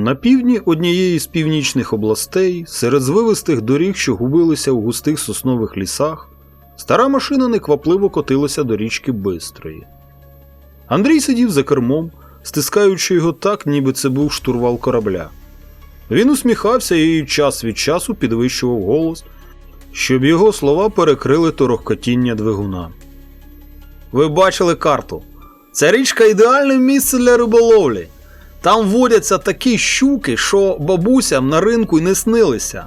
На півдні однієї з північних областей, серед звивистих доріг, що губилися у густих соснових лісах, стара машина неквапливо котилася до річки Бистрої. Андрій сидів за кермом, стискаючи його так, ніби це був штурвал корабля. Він усміхався і час від часу підвищував голос, щоб його слова перекрили торохкотіння двигуна. Ви бачили карту. Ця річка ідеальне місце для риболовлі. Там водяться такі щуки, що бабусям на ринку й не снилися.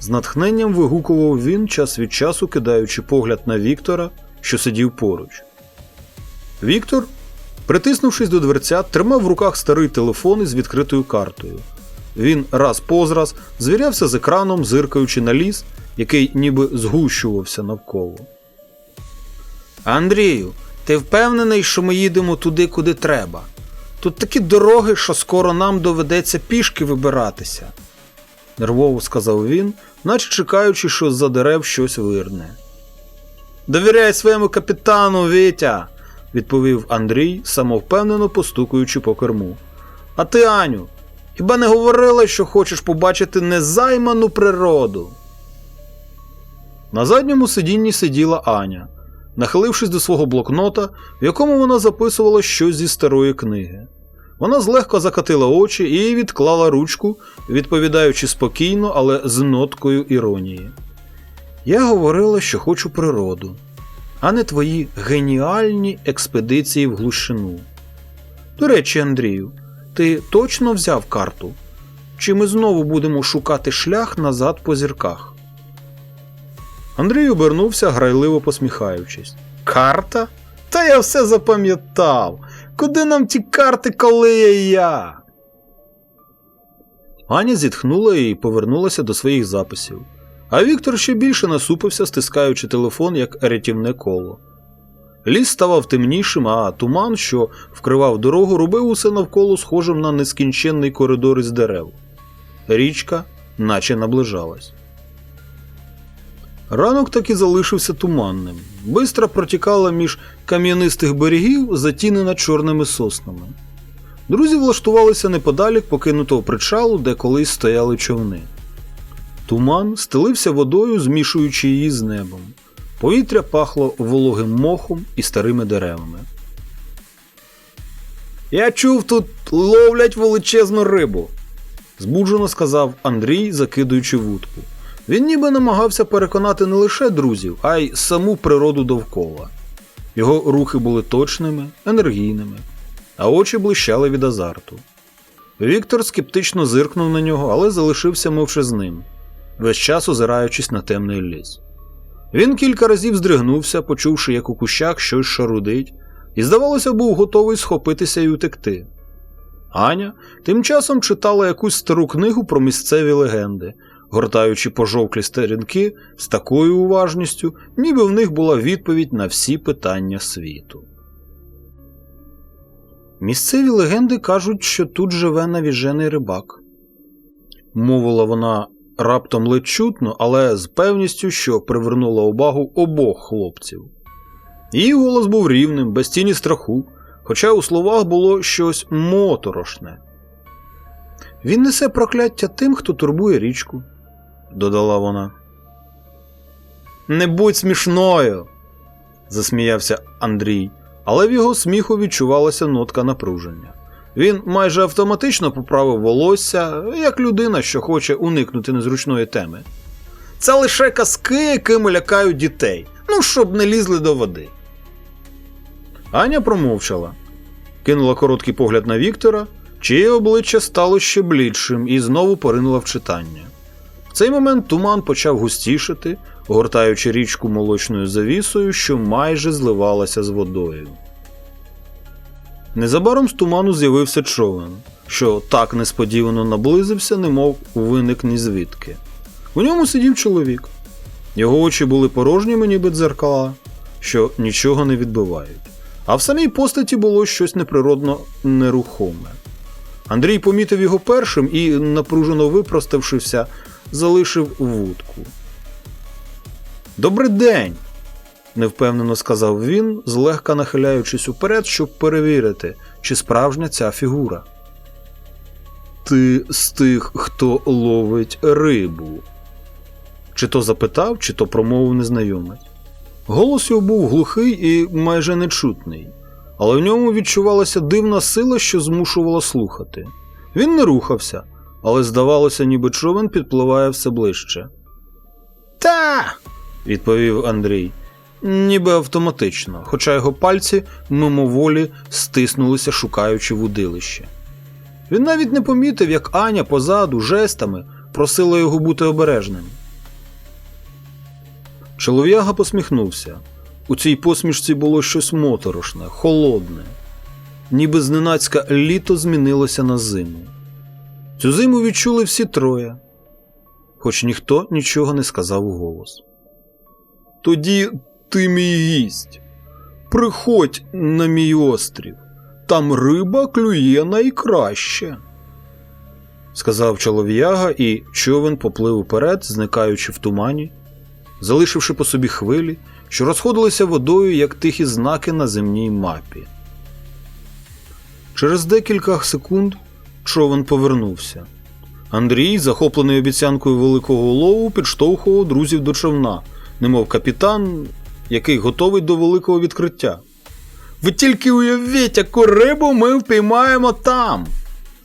З натхненням вигукував він час від часу, кидаючи погляд на Віктора, що сидів поруч. Віктор, притиснувшись до дверця, тримав в руках старий телефон із відкритою картою. Він раз позраз звірявся з екраном, зиркаючи на ліс, який ніби згущувався навколо. Андрію, ти впевнений, що ми їдемо туди, куди треба? Тут такі дороги, що скоро нам доведеться пішки вибиратися, нервово сказав він, наче чекаючи, що з-за дерев щось вирне. Довіряй своєму капітану, Вітя, відповів Андрій, самовпевнено постукуючи по керму. А ти, Аню, хіба не говорила, що хочеш побачити незайману природу? На задньому сидінні сиділа Аня, нахилившись до свого блокнота, в якому вона записувала щось зі старої книги. Вона злегка закатила очі і відклала ручку, відповідаючи спокійно, але з ноткою іронії. Я говорила, що хочу природу, а не твої геніальні експедиції в глушину. До речі, Андрію, ти точно взяв карту? Чи ми знову будемо шукати шлях назад по зірках? Андрій обернувся, грайливо посміхаючись. Карта? Та я все запам'ятав. Куди нам ті карти, коли є я? Аня зітхнула і повернулася до своїх записів. А Віктор ще більше насупився, стискаючи телефон як рятівне коло. Ліс ставав темнішим, а туман, що вкривав дорогу, робив усе навколо схожим на нескінченний коридор із дерев. Річка наче наближалась. Ранок так і залишився туманним. Бистра протікала між кам'янистих берегів, затінена чорними соснами. Друзі влаштувалися неподалік покинутого причалу, де колись стояли човни. Туман стелився водою, змішуючи її з небом. Повітря пахло вологим мохом і старими деревами. Я чув, тут ловлять величезну рибу, збуджено сказав Андрій, закидуючи вудку. Він ніби намагався переконати не лише друзів, а й саму природу довкола. Його рухи були точними, енергійними, а очі блищали від азарту. Віктор скептично зиркнув на нього, але залишився мовчазним, весь час озираючись на темний ліс. Він кілька разів здригнувся, почувши, як у кущах щось шарудить, і, здавалося, був готовий схопитися і утекти. Аня тим часом читала якусь стару книгу про місцеві легенди, гортаючи пожовклі сторінки з такою уважністю, ніби в них була відповідь на всі питання світу. Місцеві легенди кажуть, що тут живе навіжений рибак, мовила вона раптом ледь чутно, але з певністю, що привернула увагу обох хлопців. Її голос був рівним, без тіні страху, хоча у словах було щось моторошне. Він несе прокляття тим, хто турбує річку, додала вона. Не будь смішною, засміявся Андрій, але в його сміху відчувалася нотка напруження. Він майже автоматично поправив волосся, як людина, що хоче уникнути незручної теми. Це лише казки, якими лякають дітей, ну щоб не лізли до води. Аня промовчала, кинула короткий погляд на Віктора, чиє обличчя стало ще блідшим і знову поринула в читання. Цей момент туман почав густішати, огортаючи річку молочною завісою, що майже зливалася з водою. Незабаром з туману з'явився човен, що так несподівано наблизився, немов виник ні звідки. У ньому сидів чоловік. Його очі були порожніми, ніби дзеркала, що нічого не відбивають. А в самій постаті було щось неприродно нерухоме. Андрій помітив його першим і, напружено випроставшися, залишив вудку. Добрий день! невпевнено сказав він, злегка нахиляючись уперед, щоб перевірити, чи справжня ця фігура. Ти з тих, хто ловить рибу. Чи то запитав, чи то промовив незнайомець. Голос його був глухий і майже нечутний, але в ньому відчувалася дивна сила, що змушувала слухати. Він не рухався, але здавалося, ніби човен підпливає все ближче. Та. відповів Андрій, ніби автоматично, хоча його пальці мимоволі стиснулися, шукаючи вудилище. Він навіть не помітив, як Аня позаду жестами просила його бути обережним. Чолов'яга посміхнувся. У цій посмішці було щось моторошне, холодне, ніби зненацька літо змінилося на зиму. Цю зиму відчули всі троє, хоч ніхто нічого не сказав у голос. Тоді ти мій гість. Приходь на мій острів, там риба клює найкраще. Сказав чолов'яга, і човен поплив уперед, зникаючи в тумані, залишивши по собі хвилі, що розходилися водою, як тихі знаки на земній мапі. Через декілька секунд човен повернувся. Андрій, захоплений обіцянкою великого лову, підштовхував друзів до човна, немов капітан, який готовий до великого відкриття. Ви тільки уявіть, яку рибу ми впіймаємо там.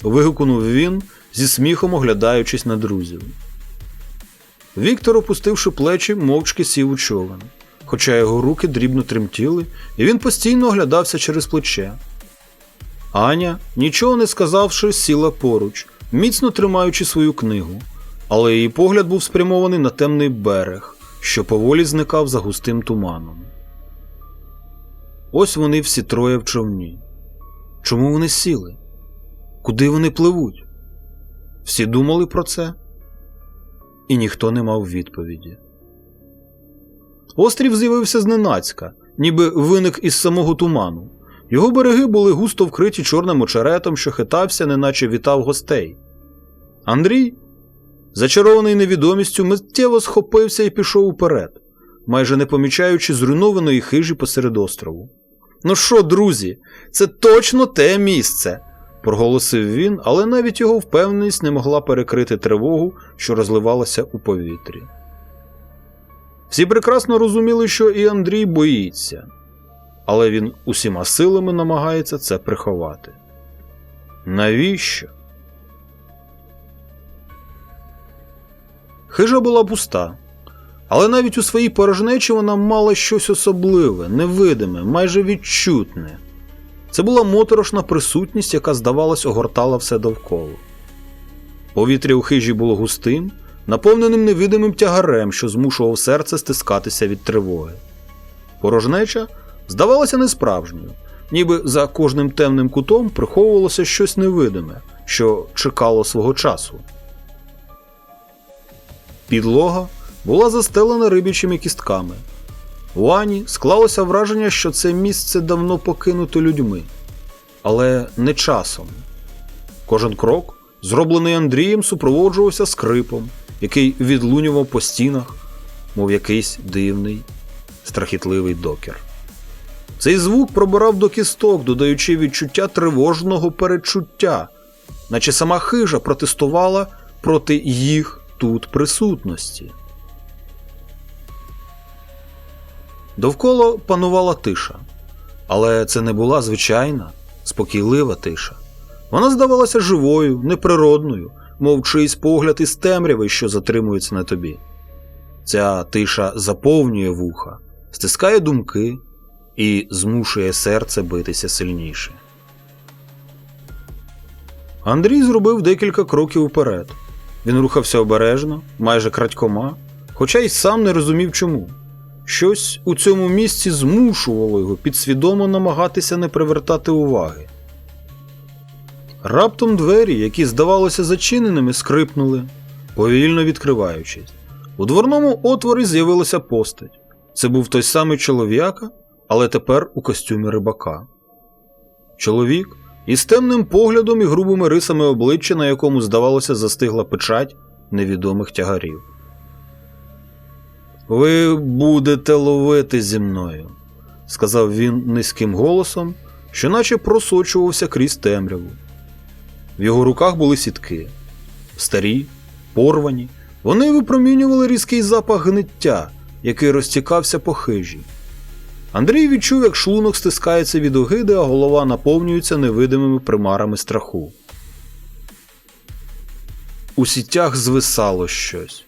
вигукнув він, зі сміхом оглядаючись на друзів. Віктор, опустивши плечі, мовчки сів у човен, хоча його руки дрібно тремтіли, і він постійно оглядався через плече. Аня, нічого не сказавши, сіла поруч, міцно тримаючи свою книгу, але її погляд був спрямований на темний берег, що поволі зникав за густим туманом. Ось вони всі троє в човні. Чому вони сіли? Куди вони пливуть? Всі думали про це, і ніхто не мав відповіді. Острів з'явився зненацька, ніби виник із самого туману. Його береги були густо вкриті чорним очеретом, що хитався, неначе вітав гостей. Андрій, зачарований невідомістю, миттєво схопився і пішов уперед, майже не помічаючи зруйнованої хижі посеред острову. Ну що, друзі, це точно те місце, проголосив він, але навіть його впевненість не могла перекрити тривогу, що розливалася у повітрі. Всі прекрасно розуміли, що і Андрій боїться, але він усіма силами намагається це приховати. Навіщо? Хижа була пуста, але навіть у своїй порожнечі вона мала щось особливе, невидиме, майже відчутне. Це була моторошна присутність, яка, здавалось, огортала все довкола. Повітря у хижі було густим, наповненим невидимим тягарем, що змушував серце стискатися від тривоги. Порожнеча здавалася несправжньою, ніби за кожним темним кутом приховувалося щось невидиме, що чекало свого часу. Підлога була застелена рибічими кістками. У Ані склалося враження, що це місце давно покинуто людьми, але не часом. Кожен крок, зроблений Андрієм, супроводжувався скрипом, який відлунював по стінах, мов якийсь дивний, страхітливий докер. Цей звук пробирав до кісток, додаючи відчуття тривожного перечуття, наче сама хижа протестувала проти їх тут присутності. Довкола панувала тиша, але це не була звичайна, спокійлива тиша. Вона здавалася живою, неприродною, мов чийсь погляд із темряви, що затримується на тобі. Ця тиша заповнює вуха, стискає думки і змушує серце битися сильніше. Андрій зробив декілька кроків вперед. Він рухався обережно, майже крадькома, хоча й сам не розумів чому. Щось у цьому місці змушувало його підсвідомо намагатися не привертати уваги. Раптом двері, які здавалося зачиненими, скрипнули, повільно відкриваючись. У дворному отворі з'явилася постать. Це був той самий чолов'яка, але тепер у костюмі рибака. Чоловік із темним поглядом і грубими рисами обличчя, на якому, здавалося, застигла печать невідомих тягарів. Ви будете ловити зі мною, сказав він низьким голосом, що наче просочувався крізь темряву. В його руках були сітки. Старі, порвані, вони випромінювали різкий запах гниття, який розтікався по хижі. Андрій відчув, як шлунок стискається від огиди, а голова наповнюється невидимими примарами страху. У сітях звисало щось.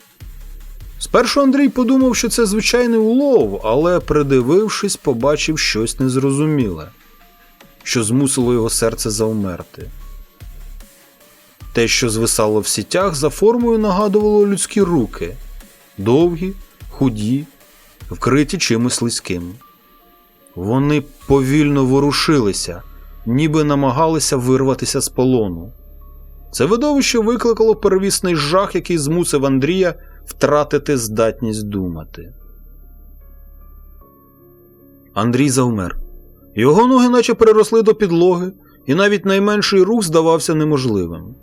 Спершу Андрій подумав, що це звичайний улов, але, придивившись, побачив щось незрозуміле, що змусило його серце завмерти. Те, що звисало в сітях, за формою нагадувало людські руки довгі, худі, вкриті чимось слизьким. Вони повільно ворушилися, ніби намагалися вирватися з полону. Це видовище викликало первісний жах, який змусив Андрія втратити здатність думати. Андрій завмер. Його ноги наче переросли до підлоги, і навіть найменший рух здавався неможливим.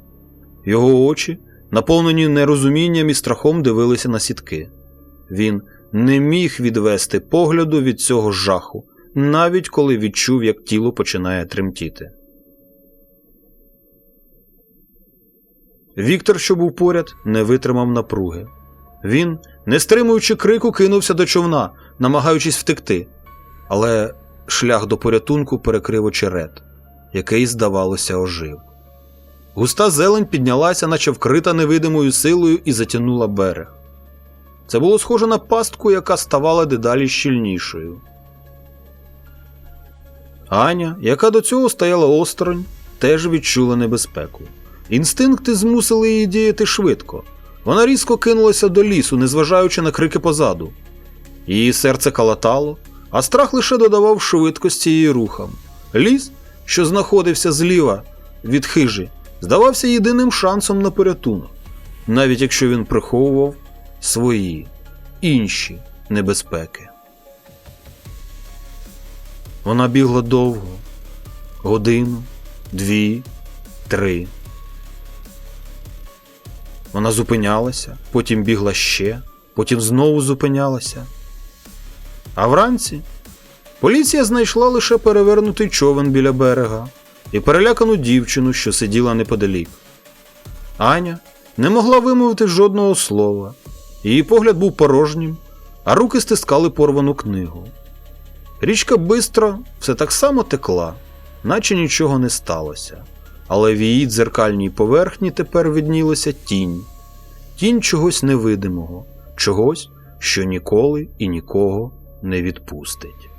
Його очі, наповнені нерозумінням і страхом, дивилися на сітки. Він не міг відвести погляду від цього жаху, навіть коли відчув, як тіло починає тремтіти. Віктор, що був поряд, не витримав напруги. Він, не стримуючи крику, кинувся до човна, намагаючись втекти. Але шлях до порятунку перекрив очерет, який, здавалося, ожив. Густа зелень піднялася, наче вкрита невидимою силою, і затягнула берег. Це було схоже на пастку, яка ставала дедалі щільнішою. Аня, яка до цього стояла осторонь, теж відчула небезпеку. Інстинкти змусили її діяти швидко. Вона різко кинулася до лісу, незважаючи на крики позаду. Її серце калатало, а страх лише додавав швидкості її рухам. Ліс, що знаходився зліва від хижі, здавався єдиним шансом на порятунок, навіть якщо він приховував свої інші небезпеки. Вона бігла довго годину, дві, три. Вона зупинялася, потім бігла ще, потім знову зупинялася. А вранці поліція знайшла лише перевернутий човен біля берега і перелякану дівчину, що сиділа неподалік. Аня не могла вимовити жодного слова, її погляд був порожнім, а руки стискали порвану книгу. Річка бистро все так само текла, наче нічого не сталося, але в її дзеркальній поверхні тепер виднілася тінь, тінь чогось невидимого, чогось, що ніколи і нікого не відпустить.